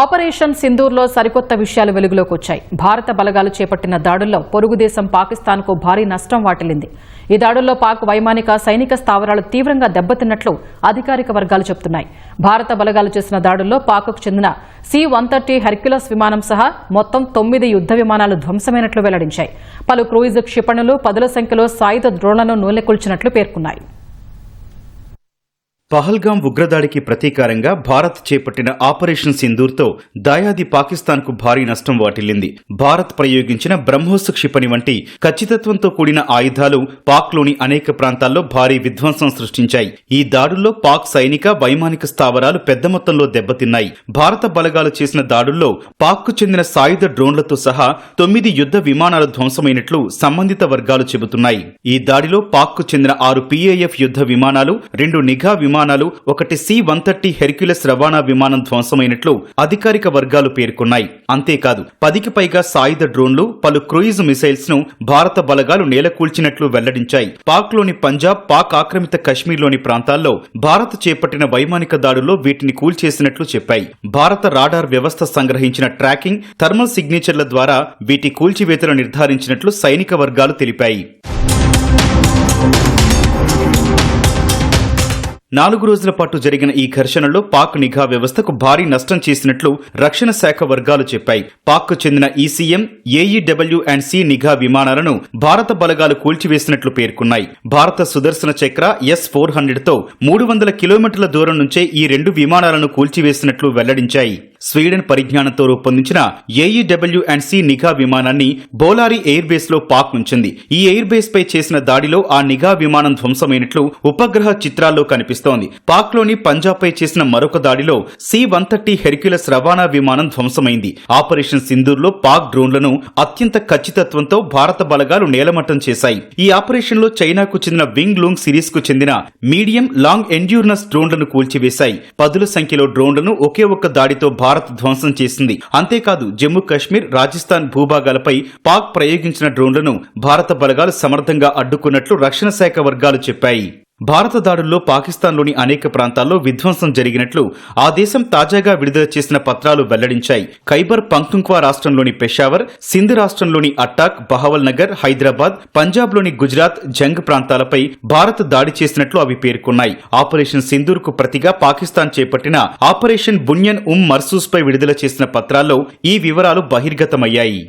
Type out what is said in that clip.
Operation సింధూర్లో సరికొత్త విషయాలు వెలుగులోకి వచ్చాయి. భారత బలగాలు చేపట్టిన దాడుల్లో పొరుగుదేశం పాకిస్తాన్కు భారీ నష్టం వాటిల్లింది. ఈ దాడుల్లో పాక్ వైమానిక సైనిక స్థావరాలు తీవ్రంగా దెబ్బతిన్నట్లు అధికారిక వర్గాలు చెబుతున్నాయి. భారత బలగాలు చేసిన దాడుల్లో పాక్కు చెందిన సి వన్ థర్టీ హెర్క్యులస్ విమానం సహా మొత్తం తొమ్మిది యుద్ధ విమానాలు ధ్వంసమైనట్లు వెల్లడించాయి. పలు క్రూయిజ్ క్షిపణులు పదుల సంఖ్యలో సాయుధ డ్రోన్లను నూనెకొల్చినట్లు పేర్కొన్నాయి. పహల్గాం ఉగ్రదాడికి ప్రతీకారంగా భారత్ చేపట్టిన ఆపరేషన్ సింధూర్తో దాయాది పాకిస్తాన్కు భారీ నష్టం వాటిల్లింది. భారత్ ప్రయోగించిన బ్రహ్మోస్ క్షిపణి వంటి ఖచ్చితత్వంతో కూడిన ఆయుధాలు పాక్లోని అనేక ప్రాంతాల్లో భారీ విధ్వంసం సృష్టించాయి. ఈ దాడుల్లో పాక్ సైనిక వైమానిక స్థావరాలు పెద్ద మొత్తంలో దెబ్బతిన్నాయి. భారత బలగాలు చేసిన దాడుల్లో పాక్కు చెందిన సాయుధ డ్రోన్లతో సహా తొమ్మిది యుద్ధ విమానాలు ధ్వంసమైనట్లు సంబంధిత వర్గాలు చెబుతున్నాయి. ఈ దాడిలో పాక్కు చెందిన ఆరు పీఏఎఫ్ యుద్ధ విమానాలు రెండు నిఘా విమానాలు ఒకటి సి వన్ థర్టీ హెర్క్యులస్ రవాణా విమానం ధ్వంసమైనట్లు అధికారిక వర్గాలు పేర్కొన్నాయి. అంతేకాదు పదికి పైగా సాయుధ డ్రోన్లు పలు క్రూయిజ్ మిసైల్స్ను భారత బలగాలు నేలకూల్చినట్లు వెల్లడించాయి. పాక్లోని పంజాబ్ పాక్ ఆక్రమిత కశ్మీర్లోని ప్రాంతాల్లో భారత్ చేపట్టిన వైమానిక దాడుల్లో వీటిని కూల్చేసినట్లు చెప్పాయి. భారత రాడార్ వ్యవస్థ సంగ్రహించిన ట్రాకింగ్ థర్మల్ సిగ్నేచర్ల ద్వారా వీటి కూల్చివేతలు నిర్ధారించినట్లు సైనిక వర్గాలు తెలిపాయి. నాలుగు రోజుల పాటు జరిగిన ఈ ఘర్షణలో పాక్ నిఘా వ్యవస్థకు భారీ నష్టం చేసినట్లు రక్షణ శాఖ వర్గాలు చెప్పాయి. పాక్కు చెందిన ఈసీఎం ఏఈడబ్ల్యూ అండ్ సి నిఘా విమానాలను భారత బలగాలు కూల్చివేసినట్లు పేర్కొన్నాయి. భారత సుదర్శన చక్ర ఎస్ ఫోర్ హండ్రెడ్తో మూడు వందల కిలోమీటర్ల దూరం నుంచే ఈ రెండు విమానాలను కూల్చివేసినట్లు వెల్లడించాయి. స్వీడన్ పరిజ్ఞానంతో రూపొందించిన ఏఈడబ్ల్యూ అండ్ సి నిఘా విమానాన్ని బోలారి ఎయిర్ బేస్లో పాక్ ఉంచింది ఈ ఎయిర్ బేస్ పై చేసిన దాడిలో ఆ నిఘా విమానం ధ్వంసమైనట్లు ఉపగ్రహ చిత్రాల్లో కనిపిస్తోంది. పాక్లోని పంజాబ్ పై చేసిన మరొక దాడిలో సి వన్ థర్టీ హెర్క్యులస్ రవాణా విమానం ధ్వంసమైంది. ఆపరేషన్ సింధూర్లో పాక్ డ్రోన్లను అత్యంత ఖచ్చితత్వంతో భారత బలగాలు నేలమట్టం చేశాయి. ఈ ఆపరేషన్లో చైనాకు చెందిన వింగ్ లూంగ్ సిరీస్కు చెందిన మీడియం లాంగ్ ఎండ్యూర్నస్ డ్రోన్లను కూల్చివేశాయి. పదుల సంఖ్యలో డ్రోన్లను ఒకే ఒక్క దాడితో భారత్ భారత్ ధ్వంసం చేసింది. అంతేకాదు జమ్మూ కాశ్మీర్ రాజస్థాన్ భూభాగాలపై పాక్ ప్రయోగించిన డ్రోన్లను భారత బలగాలు సమర్థంగా అడ్డుకున్నట్లు రక్షణ శాఖ వర్గాలు చెప్పాయి. భారత దాడుల్లో పాకిస్తాన్లోని అనేక ప్రాంతాల్లో విధ్వంసం జరిగినట్లు ఆ దేశం తాజాగా విడుదల చేసిన పత్రాలు వెల్లడించాయి. ఖైబర్ పంక్తుంక్వా రాష్ట్రంలోని పెషావర్ సింధ్ రాష్ట్రంలోని అట్టాక్ బహవల్ నగర్ హైదరాబాద్ పంజాబ్లోని గుజరాత్ జంగ్ ప్రాంతాలపై భారత్ దాడి చేసినట్లు అవి పేర్కొన్నాయి. ఆపరేషన్ సింధూర్కు ప్రతిగా పాకిస్తాన్ చేపట్టిన ఆపరేషన్ బున్యన్ ఉమ్ మర్సూస్పై విడుదల చేసిన పత్రాల్లో ఈ వివరాలు బహిర్గతమయ్యాయి.